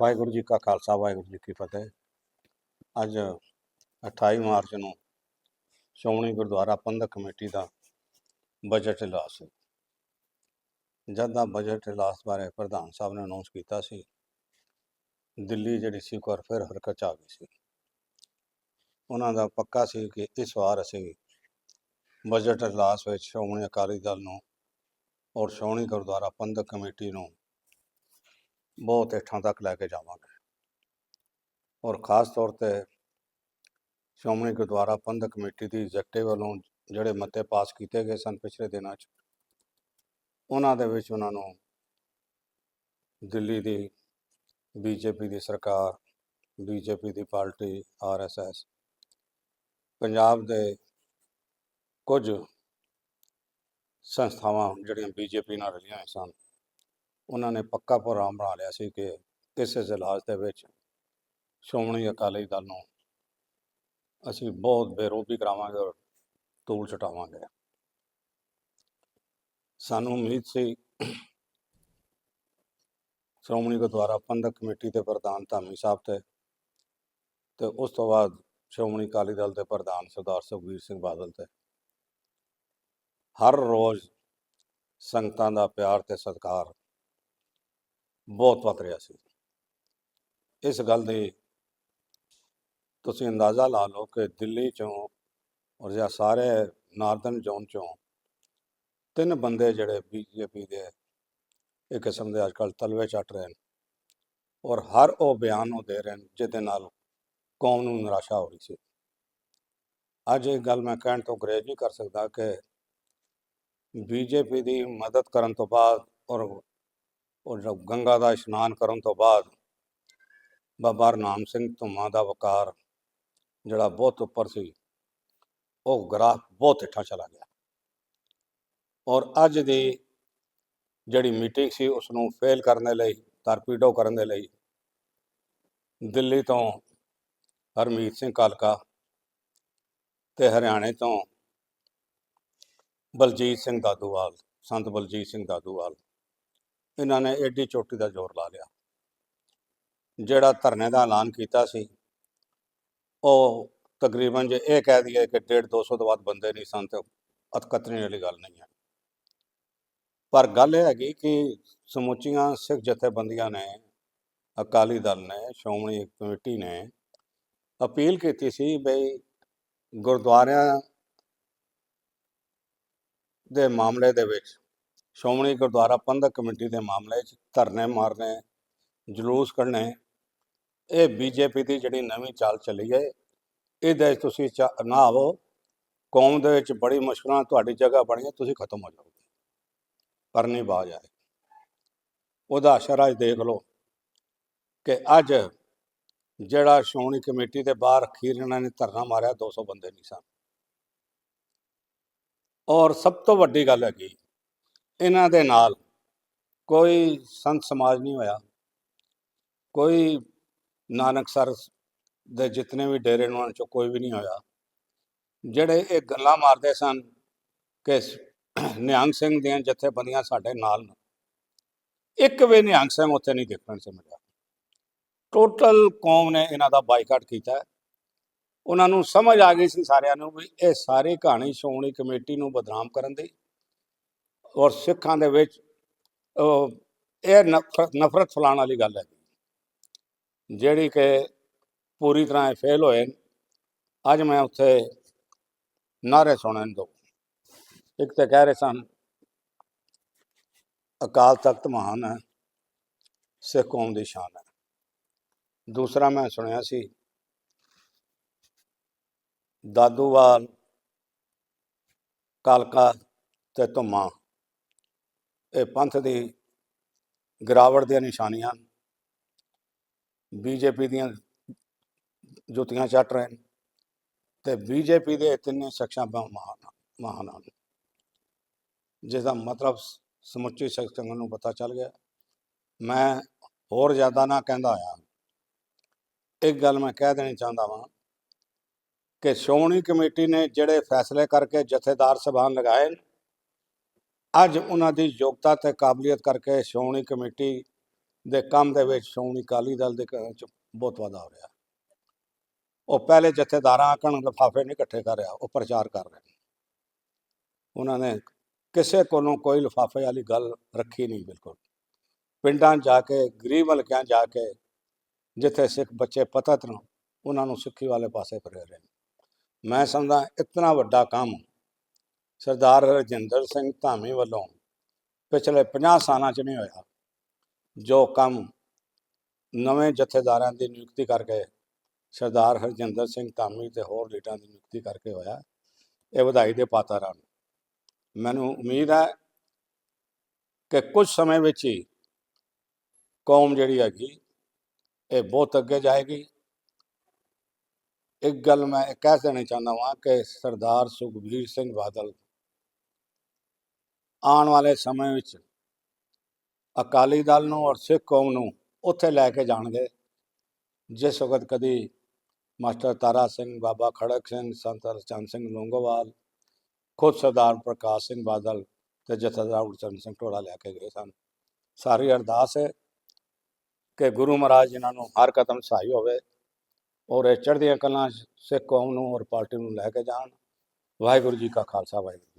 ਵਾਹਿਗੁਰੂ ਜੀ ਕਾ ਖਾਲਸਾ, ਵਾਹਿਗੁਰੂ ਜੀ ਕੀ ਫਤਿਹ। ਅੱਜ 28 ਮਾਰਚ ਨੂੰ ਸ਼੍ਰੋਮਣੀ ਗੁਰਦੁਆਰਾ ਪ੍ਰਬੰਧਕ ਕਮੇਟੀ ਦਾ ਬਜਟ ਇਜਲਾਸ ਜਦ ਦਾ ਬਜਟ ਇਜਲਾਸ ਬਾਰੇ ਪ੍ਰਧਾਨ ਸਾਹਿਬ ਨੇ ਅਨਾਉਂਸ ਕੀਤਾ ਸੀ, ਦਿੱਲੀ ਜਿਹੜੀ ਸੀ ਇੱਕ ਵਾਰ ਫਿਰ ਹਰਕਤ 'ਚ ਆ ਗਈ ਸੀ। ਉਹਨਾਂ ਦਾ ਪੱਕਾ ਸੀ ਕਿ ਇਸ ਵਾਰ ਅਸੀਂ ਬਜਟ ਇਜਲਾਸ ਵਿੱਚ ਸ਼੍ਰੋਮਣੀ ਅਕਾਲੀ ਦਲ ਨੂੰ ਔਰ ਸ਼੍ਰੋਮਣੀ ਗੁਰਦੁਆਰਾ ਪ੍ਰਬੰਧਕ ਕਮੇਟੀ ਨੂੰ ਬਹੁਤ ਹੇਠਾਂ ਤੱਕ ਲੈ ਕੇ ਜਾਵਾਂਗੇ। ਔਰ ਖਾਸ ਤੌਰ ਤੇ ਸ਼੍ਰੋਮਣੀ ਗੁਰਦੁਆਰਾ ਪ੍ਰਬੰਧਕ ਕਮੇਟੀ ਦੀ ਐਗਜ਼ੈਕਟਿਵ ਵੱਲੋਂ ਜਿਹੜੇ ਮਤੇ ਪਾਸ ਕੀਤੇ ਗਏ ਸਨ ਪਿਛਲੇ ਦਿਨਾਂ 'ਚ, ਉਹਨਾਂ ਦੇ ਵਿੱਚ ਉਹਨਾਂ ਨੂੰ ਦਿੱਲੀ ਦੀ ਬੀਜੇਪੀ ਦੀ ਸਰਕਾਰ, ਬੀਜੇਪੀ ਦੀ ਪਾਰਟੀ ਆਰਐਸਐਸ ਪੰਜਾਬ ਦੇ ਕੁਝ ਸੰਸਥਾਵਾਂ ਜਿਹੜੀਆਂ ਬੀਜੇਪੀ ਨਾਲ ਰਲੀਆਂ ਹੋਈਆਂ ਸਨ ਉਹਨਾਂ ਨੇ ਪੱਕਾ ਪ੍ਰੋਗਰਾਮ ਬਣਾ ਲਿਆ ਸੀ ਕਿ ਇਸ ਇਜਲਾਸ ਦੇ ਵਿੱਚ ਸ਼੍ਰੋਮਣੀ ਅਕਾਲੀ ਦਲ ਨੂੰ ਅਸੀਂ ਬਹੁਤ ਬੇਰੋਬੀ ਕਰਾਵਾਂਗੇ ਔਰ ਤੂਲ ਚਟਾਵਾਂਗੇ ਸਾਨੂੰ ਉਮੀਦ ਸੀ ਸ਼੍ਰੋਮਣੀ ਗੁਰਦੁਆਰਾ ਪ੍ਰਬੰਧਕ ਕਮੇਟੀ ਦੇ ਪ੍ਰਧਾਨ ਧਾਮੀ ਸਾਹਿਬ ਤੇ ਤੇ ਉਸ ਤੋਂ ਬਾਅਦ ਸ਼੍ਰੋਮਣੀ ਅਕਾਲੀ ਦਲ ਦੇ ਪ੍ਰਧਾਨ ਸਰਦਾਰ ਸੁਖਬੀਰ ਸਿੰਘ ਬਾਦਲ ਤੇ। ਹਰ ਰੋਜ਼ ਸੰਗਤਾਂ ਦਾ ਪਿਆਰ ਤੇ ਸਤਿਕਾਰ ਬਹੁਤ ਵੱਧ ਰਿਹਾ ਸੀ। ਇਸ ਗੱਲ ਦੀ ਤੁਸੀਂ ਅੰਦਾਜ਼ਾ ਲਾ ਲਓ ਕਿ ਦਿੱਲੀ ਚੋਂ ਔਰ ਜਾਂ ਸਾਰੇ ਨਾਰਦਰਨ ਜ਼ੋਨ ਚੋਂ ਤਿੰਨ ਬੰਦੇ ਜਿਹੜੇ ਬੀਜੇਪੀ ਦੇ ਇੱਕ ਕਿਸਮ ਦੇ ਅੱਜਕੱਲ ਤਲਵੇ ਚੱਟ ਰਹੇ ਨੇ ਔਰ ਹਰ ਉਹ ਬਿਆਨ ਉਹ ਦੇ ਰਹੇ ਨੇ ਜਿਹਦੇ ਨਾਲ ਕੌਮ ਨੂੰ ਨਿਰਾਸ਼ਾ ਹੋ ਰਹੀ ਸੀ। ਅੱਜ ਇਹ ਗੱਲ ਮੈਂ ਕਹਿਣ ਤੋਂ ਗੁਰੇਜ਼ ਨਹੀਂ ਕਰ ਸਕਦਾ ਕਿ ਬੀਜੇਪੀ ਦੀ ਮਦਦ ਕਰਨ ਤੋਂ ਬਾਅਦ ਔਰ ਔਰ ਗੰਗਾ ਦਾ ਇਸ਼ਨਾਨ ਕਰਨ ਤੋਂ ਬਾਅਦ ਬਾਬਾ ਨਾਮ ਸਿੰਘ ਧੁੰਮਾ ਦਾ ਵਕਾਰ ਜਿਹੜਾ ਬਹੁਤ ਉੱਪਰ ਸੀ, ਉਹ ਗ੍ਰਾਫ ਬਹੁਤ ਹੇਠਾਂ ਚਲਾ ਗਿਆ। ਔਰ ਅੱਜ ਦੀ ਜਿਹੜੀ ਮੀਟਿੰਗ ਸੀ ਉਸ ਨੂੰ ਫੇਲ ਕਰਨ ਦੇ ਲਈ ਟਾਰਪੀਡੋ ਕਰਨ ਦੇ ਲਈ ਦਿੱਲੀ ਤੋਂ ਹਰਮੀਤ ਸਿੰਘ ਕਾਲਕਾ ਤੇ ਹਰਿਆਣੇ ਤੋਂ ਬਲਜੀਤ ਸਿੰਘ ਦਾਦੂਵਾਲ, ਸੰਤ ਬਲਜੀਤ ਸਿੰਘ ਦਾਦੂਵਾਲ ਇਹਨਾਂ ਨੇ ਐਡੀ ਚੋਟੀ ਦਾ ਜ਼ੋਰ ਲਾ ਲਿਆ। ਜਿਹੜਾ ਧਰਨੇ ਦਾ ਐਲਾਨ ਕੀਤਾ ਸੀ, ਉਹ ਤਕਰੀਬਨ ਜੇ ਇਹ ਕਹਿ ਦਈਏ ਕਿ 1.5 200 ਤੋਂ ਵੱਧ ਬੰਦੇ ਨਹੀਂ ਸਨ ਤੇ ਅਤਕਤਰੀ ਵਾਲੀ ਗੱਲ ਨਹੀਂ ਹੈ। ਪਰ ਗੱਲ ਇਹ ਹੈਗੀ ਕਿ ਸਮੁੱਚੀਆਂ ਸਿੱਖ ਜਥੇਬੰਦੀਆਂ ਨੇ, ਅਕਾਲੀ ਦਲ ਨੇ, ਸ਼੍ਰੋਮਣੀ ਕਮੇਟੀ ਨੇ ਅਪੀਲ ਕੀਤੀ ਸੀ ਬਈ ਗੁਰਦੁਆਰਿਆਂ ਦੇ ਮਾਮਲੇ ਦੇ ਵਿੱਚ ਸ਼੍ਰੋਮਣੀ ਗੁਰਦੁਆਰਾ ਪ੍ਰਬੰਧਕ ਕਮੇਟੀ ਦੇ ਮਾਮਲੇ 'ਚ ਧਰਨੇ ਮਾਰਨੇ, ਜਲੂਸ ਕੱਢਣੇ, ਇਹ ਬੀਜੇਪੀ ਦੀ ਜਿਹੜੀ ਨਵੀਂ ਚਾਲ ਚੱਲੀ ਹੈ, ਇਹਦੇ 'ਚ ਤੁਸੀਂ ਚਾ- ਨਾ ਆਵੋ ਕੌਮ ਦੇ ਵਿੱਚ ਬੜੀ ਮੁਸ਼ਕਲਾਂ ਤੁਹਾਡੀ ਜਗ੍ਹਾ ਬਣੀ ਤੁਸੀਂ ਖਤਮ ਹੋ ਜਾਓਗੇ। ਪਰ ਨਹੀਂ ਬਾਜ ਆਏ। ਉਹਦਾ ਅਸਰ ਅੱਜ ਦੇਖ ਲਓ ਕਿ ਅੱਜ ਜਿਹੜਾ ਸ਼੍ਰੋਮਣੀ ਕਮੇਟੀ ਦੇ ਬਾਹਰ ਅਖੀਰ ਇਹਨਾਂ ਨੇ ਧਰਨਾ ਮਾਰਿਆ 200 ਬੰਦੇ ਨਹੀਂ ਸਨ। ਔਰ ਸਭ ਤੋਂ ਵੱਡੀ ਗੱਲ ਹੈਗੀ ਇਹਨਾਂ ਦੇ ਨਾਲ ਕੋਈ ਸੰਤ ਸਮਾਜ ਨਹੀਂ ਹੋਇਆ। ਕੋਈ ਨਾਨਕਸਰ ਦੇ ਜਿੰਨੇ ਵੀ ਡੇਰੇ ਨੇ ਉਹਨਾਂ ਚੋਂ ਕੋਈ ਵੀ ਨਹੀਂ ਹੋਇਆ। ਜਿਹੜੇ ਇਹ ਗੱਲਾਂ ਮਾਰਦੇ ਸਨ ਕਿ ਨਿਹੰਗ ਸਿੰਘ ਦੀਆਂ ਜਥੇਬੰਦੀਆਂ ਸਾਡੇ ਨਾਲ ਨੇ। ਇੱਕ ਵੀ ਨਿਹੰਗ ਸਿੰਘ ਉੱਥੇ ਨਹੀਂ ਦੇਖਣ ਨੂੰ ਮਿਲਿਆ। ਟੋਟਲ ਕੌਮ ਨੇ ਇਹਨਾਂ ਦਾ ਬਾਈਕਾਟ ਕੀਤਾ। ਉਹਨਾਂ ਨੂੰ ਸਮਝ ਆ ਗਈ ਸੀ ਸਾਰਿਆਂ ਨੂੰ ਵੀ ਇਹ ਸਾਰੀ ਕਹਾਣੀ ਸ਼੍ਰੋਮਣੀ ਕਮੇਟੀ ਨੂੰ ਬਦਨਾਮ ਕਰਨ ਦੀ। ਔਰ ਸਿੱਖਾਂ ਦੇ ਵਿੱਚ, ਉਹ ਇਹ ਨਫ਼ਰਤ ਨਫ਼ਰਤ ਫੈਲਾਉਣ ਵਾਲੀ ਗੱਲ ਹੈ ਜਿਹੜੀ ਕਿ ਪੂਰੀ ਤਰ੍ਹਾਂ ਫੇਲ ਹੋਏ ਅੱਜ ਮੈਂ ਉੱਥੇ ਨਾਰੇ ਸੁਣਨ ਦੋ। ਇੱਕ ਤਾਂ ਕਹਿ ਰਹੇ ਸਨ, ਅਕਾਲ ਤਖਤ ਮਹਾਨ ਹੈ, ਸਿੱਖ ਕੌਮ ਦੀ ਸ਼ਾਨ ਹੈ। ਦੂਸਰਾ ਮੈਂ ਸੁਣਿਆ ਸੀ, ਦਾਦੂਵਾਲ, ਕਾਲਕਾ ਤੇ ਧੁੰਮਾ। ਇਹ ਪੰਥ ਦੀ ਗਿਰਾਵਟ ਦੀਆਂ ਨਿਸ਼ਾਨੀਆਂ ਹਨ। ਬੀਜੇਪੀ ਦੀਆਂ ਜੁੱਤੀਆਂ ਚੱਟ ਰਹੇ ਨੇ ਤੇ ਬੀਜੇਪੀ ਦੇ ਤਿੰਨੇ ਸ਼ਖਸਾਂ ਮਹਾਨ ਮਹਾਨ ਹਨ। ਜਿਸ ਦਾ ਮਤਲਬ ਸਮੁੱਚੀ ਸਿੱਖ ਸੰਗਤ ਨੂੰ ਪਤਾ ਚੱਲ ਗਿਆ। ਮੈਂ ਹੋਰ ਜ਼ਿਆਦਾ ਨਾ ਕਹਿੰਦਾ ਆ ਇੱਕ ਗੱਲ ਮੈਂ ਕਹਿ ਦੇਣੀ ਚਾਹੁੰਦਾ ਵਾਂ ਕਿ ਸ਼੍ਰੋਮਣੀ ਕਮੇਟੀ ਨੇ ਜਿਹੜੇ ਫੈਸਲੇ ਕਰਕੇ ਜਥੇਦਾਰ ਸਭਾਨ ਲਗਾਏ ਨੇ, ਅੱਜ ਉਹਨਾਂ ਦੀ ਯੋਗਤਾ ਤੇ ਕਾਬਲੀਅਤ ਕਰਕੇ ਸ਼੍ਰੋਮਣੀ ਕਮੇਟੀ ਦੇ ਕੰਮ ਦੇ ਵਿੱਚ ਸ਼੍ਰੋਮਣੀ ਅਕਾਲੀ ਦਲ ਦੇ ਘਰਾਂ 'ਚ ਬਹੁਤ ਵਾਧਾ ਹੋ ਰਿਹਾ। ਉਹ ਪਹਿਲੇ ਜਥੇਦਾਰਾਂ ਆਕਣ ਲਿਫਾਫੇ ਨਹੀਂ ਇਕੱਠੇ ਕਰ ਰਿਹਾ, ਉਹ ਪ੍ਰਚਾਰ ਕਰ ਰਹੇ ਨੇ। ਉਹਨਾਂ ਨੇ ਕਿਸੇ ਕੋਲੋਂ ਕੋਈ ਲਿਫਾਫੇ ਵਾਲੀ ਗੱਲ ਰੱਖੀ ਨਹੀਂ ਬਿਲਕੁਲ। ਪਿੰਡਾਂ ਜਾ ਕੇ, ਗਰੀਬ ਹਲਕਿਆਂ ਜਾ ਕੇ ਜਿੱਥੇ ਸਿੱਖ ਬੱਚੇ ਪਤਤ ਨੇ, ਉਹਨਾਂ ਨੂੰ ਸਿੱਖੀ ਵਾਲੇ ਪਾਸੇ ਫਿਰੇ ਰਹੇ ਨੇ। ਮੈਂ ਸਮਝਦਾ ਇਤਨਾ ਵੱਡਾ ਕੰਮ ਸਰਦਾਰ ਰਜਿੰਦਰ ਸਿੰਘ ਧਾਮੀ ਵੱਲੋਂ ਪਿਛਲੇ 50 ਸਾਲਾਂ 'ਚ ਨਹੀਂ ਹੋਇਆ, ਜੋ ਕੰਮ ਨਵੇਂ ਜਥੇਦਾਰਾਂ ਦੀ ਨਿਯੁਕਤੀ ਕਰਕੇ ਸਰਦਾਰ ਹਰਜਿੰਦਰ ਸਿੰਘ ਧਾਮੀ ਤੇ ਹੋਰ ਲੀਡਰਾਂ ਦੀ ਨਿਯੁਕਤੀ ਕਰਕੇ ਹੋਇਆ, ਇਹ ਵਧਾਈ ਦੇ ਪਾਤਰ ਹਨ ਮੈਨੂੰ ਉਮੀਦ ਹੈ ਕਿ ਕੁਝ ਸਮੇਂ ਵਿੱਚ ਹੀ ਕੌਮ ਜਿਹੜੀ ਹੈਗੀ, ਇਹ ਬਹੁਤ ਅੱਗੇ ਜਾਏਗੀ। ਇੱਕ ਗੱਲ ਮੈਂ ਕਹਿ ਦੇਣੀ ਚਾਹੁੰਦਾ ਹਾਂ ਕਿ ਸਰਦਾਰ ਸੁਖਬੀਰ ਸਿੰਘ ਬਾਦਲ ਆਉਣ ਵਾਲੇ ਸਮੇਂ ਵਿੱਚ ਅਕਾਲੀ ਦਲ ਨੂੰ ਔਰ ਸਿੱਖ ਕੌਮ ਨੂੰ ਉੱਥੇ ਲੈ ਕੇ ਜਾਣਗੇ। ਜਿਸ ਵਕਤ ਕਦੀ ਮਾਸਟਰ ਤਾਰਾ ਸਿੰਘ, ਬਾਬਾ ਖੜਕ ਸਿੰਘ, ਸੰਤ ਹਰਚੰਦ ਸਿੰਘ ਲੌਂਗੋਵਾਲ, ਖੁਦ ਸਰਦਾਰ ਪ੍ਰਕਾਸ਼ ਸਿੰਘ ਬਾਦਲ ਤੇ ਜਥੇਦਾਰ ਉਚਰਨ ਸਿੰਘ ਢੋੜਾ ਲੈ ਕੇ ਗਏ ਸਨ। ਸਾਰੀ ਅਰਦਾਸ ਹੈ ਕਿ ਗੁਰੂ ਮਹਾਰਾਜ ਇਹਨਾਂ ਨੂੰ ਹਰ ਕਦਮ ਸਹਾਈ ਹੋਵੇ ਔਰ ਇਹ ਚੜ੍ਹਦੀਆਂ ਕਲਾਂ ਸਿੱਖ ਕੌਮ ਨੂੰ ਔਰ ਪਾਰਟੀ ਨੂੰ ਲੈ ਕੇ ਜਾਣ। ਵਾਹਿਗੁਰੂ ਜੀ ਕਾ ਖਾਲਸਾ, ਵਾਹਿਗੁਰੂ